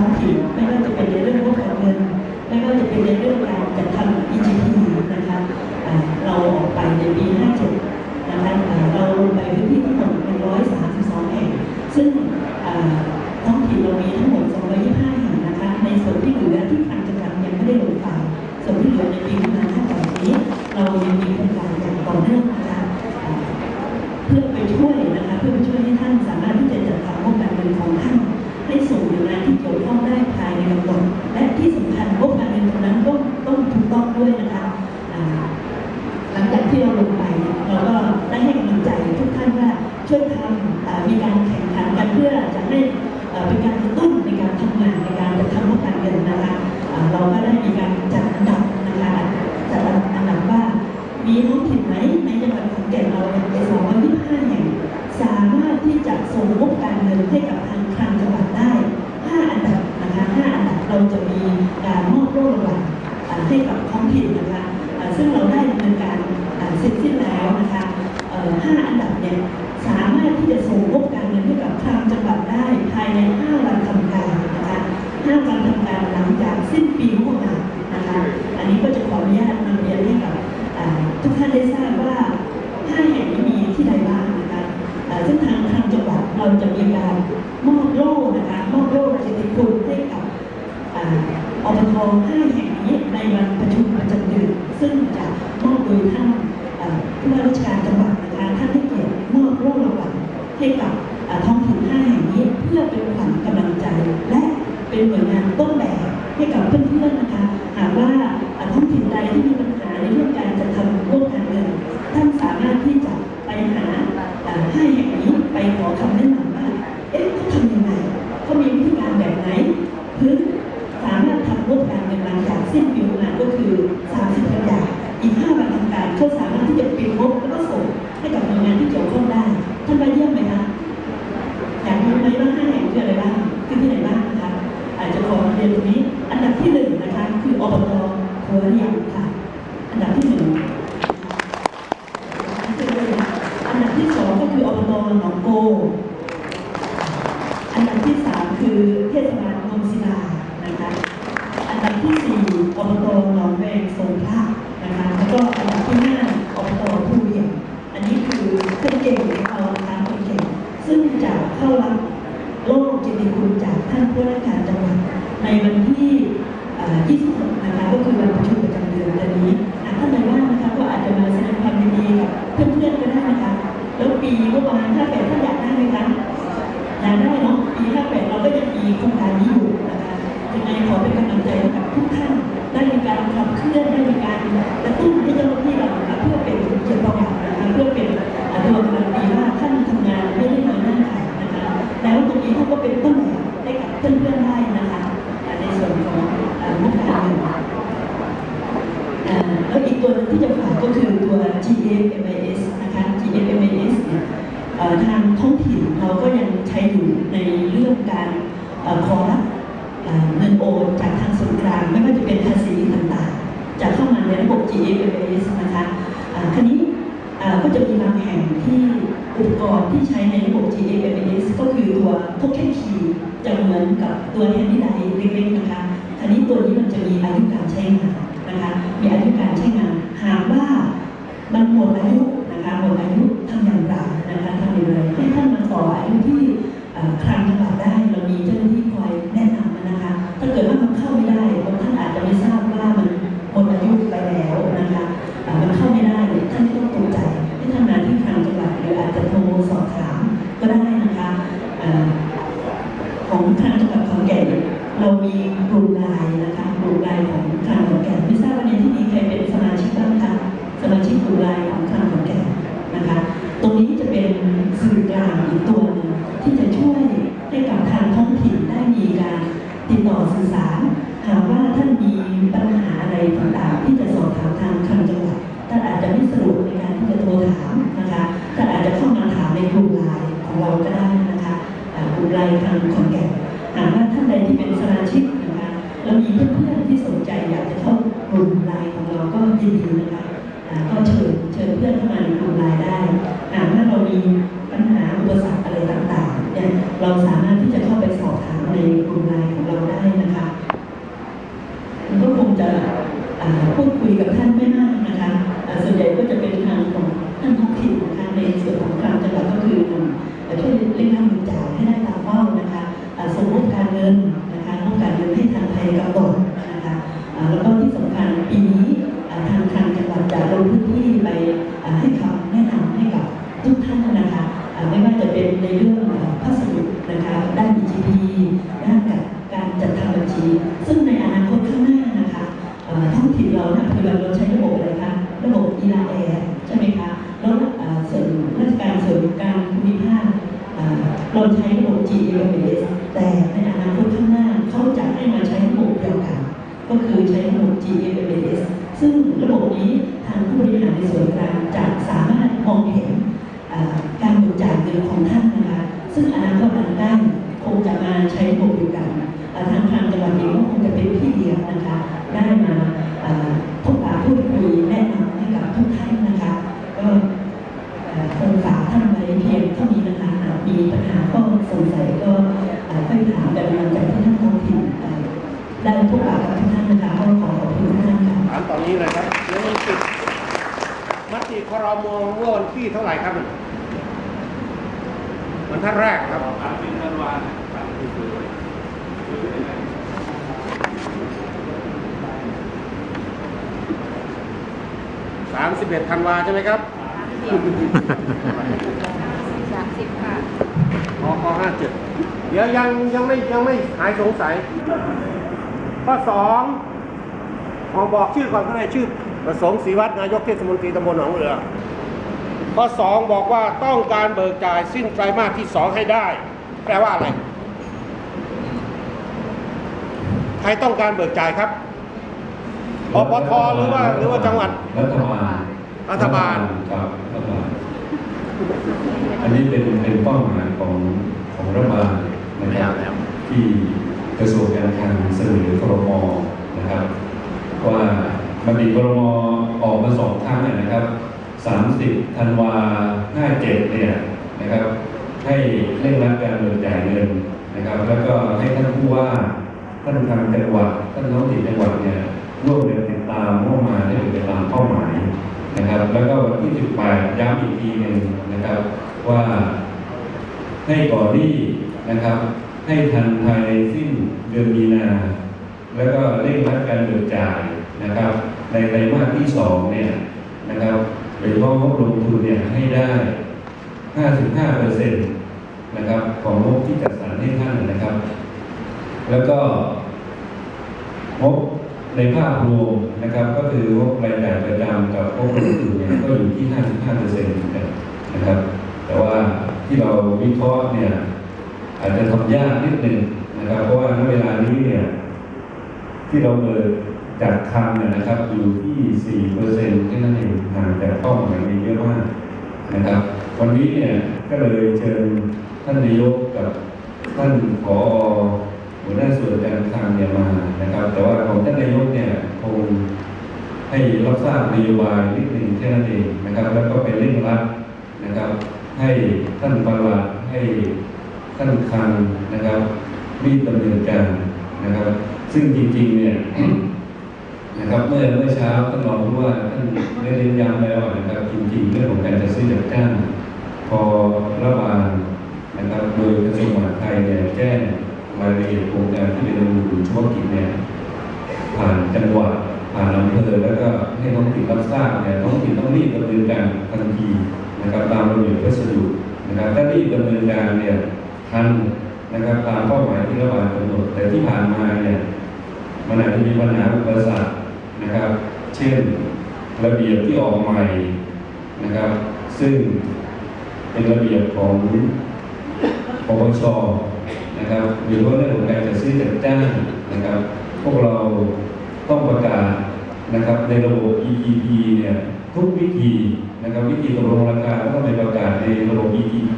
องถิ่นไม่ว่าจะเป็นในเรื่องงบการเงินไม่ว่าจะเป็นในเรื่องการจัดทำาการทำงานหลังจากสิ้นปีงบประมาณนะคะ อันนี้ก็จะขออนุญาตนำเรียนให้กับทุกท่านได้ทราบว่า ให้แห่งนี้ไปขอคำแนะนำ ทุกท่านได้มีการขับเคลื่อนได้มีการกระตุ้นให้เจ้าหน้าที่เรานะคะเพื่อเป็นเกียรติประวัตินะคะเพื่อเป็นตัวการันตีว่าท่านทำงานไม่ได้น้อยหน้าใครนะคะแล้วตรงนี้เขาก็เป็นต้นแบบให้กับเพื่อนๆได้นะคะในส่วนของอ่างบการเงินอ่าแล้วอีกตัวนึงที่จะฝากก็คือตัว GFMIS นะคะ GFMIS เนี่ยทางท้องถิ่นเราก็ยังใช้อยู่ในเรื่องการเอ่อขอ ไม่ว่าจะเป็นภาษีต่างๆ จะเข้ามาในระบบ GFS นะคะอ่าคราวนี้อ่าก็จะมีบางแห่งที่อุปกรณ์ที่ใช้ในระบบ GFS ก็คือตัว Token Key จะเหมือนกับตัวแฮนดี้ไดเล็กๆนะคะคันนี้ตัวนี้มันจะมีอายุการใช้งานนะคะมีอายุการใช้ สื่อกลางอีกตัวหนึ่งที่จะช่วยให้กับทางท้องถิ่นได้มีการติดต่อสื่อสารหากว่าท่านมีปัญหาอะไรต่างๆที่จะสอบถามทางทางจังหวัดท่านอาจจะไม่สะดวกในการที่จะโทรถามนะคะท่านอาจจะเข้ามาถามในกลุ่มไลน์ของเราก็ได้นะคะกลุ่มไลน์ทางขอนแก่นหากว่าท่านใดที่เป็นสมาชิกนะคะแล้วมีเพื่อนๆที่สนใจอยากจะเข้ากลุ่มไลน์ของเราก็ยินดีนะคะก็เชิญเชิญเพื่อนเข้ามาในกลุ่มไลน์ได้หากว่าเรามี ปัญหาอุปสรรคอะไรต่างๆเนี่ยเราสามารถที่จะเข้าไปสอบ เราใช้ระบบ GMS แต่ในอนาคตข้างหน้าเขาจะให้มาใช้ระบบเดียวกัน ก็คือใช้ระบบ GMS ซึ่งระบบนี้ทางผู้บริหารในส่วนกลางจะสามารถมองเห็นการเบิกจ่ายเงินของท่านนะคะ ซึ่งอนาคตอันใกล้คงจะมาใช้ระบบเดียวกันทางทางจังหวัดเองก็คงจะเป็นพี่เลี้ยงนะคะ ได้มาอ่าพบปะพูดคุยแนะนำให้กับทุกท่านนะคะ ก็ เอ่อคงฝากท่านไว้เพียงเท่านี้นะคะหากมีปั ญหาข้อสงสัยก็เอ่อค่อยถามกันหลังจากที่ท่านท้องถิ่นเอ่อได้พบปะกับทุกท่านนะคะก็ขอขอบคุณทุกท่านค่ะถามตอนนี้เลยครับแล้วมันติดมติครมเมื่อวันที่เท่าไหร่ครับวันท่านแรกครับสามสิบเอ็ดธันวาใช่ไหมครับสามสิบค่ะอคห้าเจ็ดเดี๋ยวยังยังไม่ยังไม่หายสงสัย ข้อสองขอบอกชื่อก่อนข้างในชื่อประสงค์ศรีวัฒน์นายกเทศมนตรีตำบลหนองเรือ ข้อสองบอกว่าต้องการเบิกจ่ายสิ้นไตรมาสที่สองให้ได้ แปลว่าอะไร ใครต้องการเบิกจ่ายครับอปทหรือว่าหรือว่าจังหวัดรัฐบาลรัฐบาลครับรัฐบาลอันนี้เป็นเป็นเป้าหมายของของรัฐบาลนะครับที่กระทรวงการคลังเสนอครมนะครับ ว่า มันมีครมออกมาสองครั้งเนี่ยนะครับ 30ธันวา57เนี่ยนะครับ ให้เร่งรัดการเบิกจ่ายเงินนะครับ แล้วก็ให้ท่านผู้ว่าท่านทางจังหวัดท่านท้องถิ่นจังหวัดเนี่ยร่วมเดินติดตามงบประมาให้เป็นตามเป้าหมายนะครับ แล้วก็วันที่ 18 ย้ำอีกทีหนึ่งนะครับว่าให้ก่อนหนี้นะครับ ให้ทันภายในสิ้นเดือนมีนา แล้วก็เร่งรัดการเบิกจ่าย นะครับ ในไตรมาสที่สองเนี่ยนะครับโดยเฉพาะงบลงทุนเนี่ยให้ได้ 55เปอร์เซ็นต์นะครับของงบที่จัดสรรให้ท่านนะครับ แล้วก็งบในภาพรวมนะครับ ก็คืองบรายจ่ายประจำกับงบลงทุนเนี่ยก็อยู่ที่ 55เปอร์เซ็นต์นะครับ แต่ว่าที่เราวิเคราะห์เนี่ยอาจจะทำยากนิดหนึ่งนะครับ เพราะว่าณเวลานี้เนี่ยที่เราเบิก จากคลังเนี่ยนะครับอยู่ที่4เปอร์เซ็นต์ที่นั่นเองห่างจากเป้าหมายนี้เยอะมากนะครับ วันนี้เนี่ยก็เลยเชิญท่านนายกกับท่านผอหัวหน้าส่วนการคลังเนี่ยมานะครับ แต่ว่าของท่านนายกเนี่ยคงให้รับทราบนโยบายนิดหนึ่งแค่นั้นเองนะครับ แล้วก็ไปเร่งรัดนะครับ ให้ท่านประหลัดให้ท่านคลังนะครับรีบดำเนินการนะครับ ซึ่งจริงๆเนี่ย นะครับเมื่อเมื่อเช้าท่านรองผู้ว่าท่านได้เน้นย้ำแล้วนะครับจริงๆเรื่องของการจัดซื้อจัดจ้างพอรัฐบาลนะครับโดยกระทรวงมหาดไทยเนี่ยแจ้งรายละเอียดโครงการที่เป็นดำเนินเฉพาะกิจเนี่ยผ่านจังหวัดผ่านอำเภอแล้วก็ให้ท้องถิ่นรับทราบเนี่ยท้องถิ่นต้องรีบดำเนินการทันทีนะครับตามระเบียบพัสดุนะครับถ้ารีบดำเนินการเนี่ยทันนะครับตามเป้าหมายที่รัฐบาลกำหนดแต่ที่ผ่านมาเนี่ยมันอาจจะมีปัญหาอุปสรรค นะครับ เช่นระเบียบที่ออกใหม่นะครับ ซึ่งเป็นระเบียบของปปชนะครับหรือว่าเรื่องของการจัดซื้อจัดจ้างนะครับ พวกเราต้องประกาศนะครับในระบบ ETP เนี่ยทุกวิธีนะครับวิธีตกลงราคาต้องไปประกาศในระบบ ETP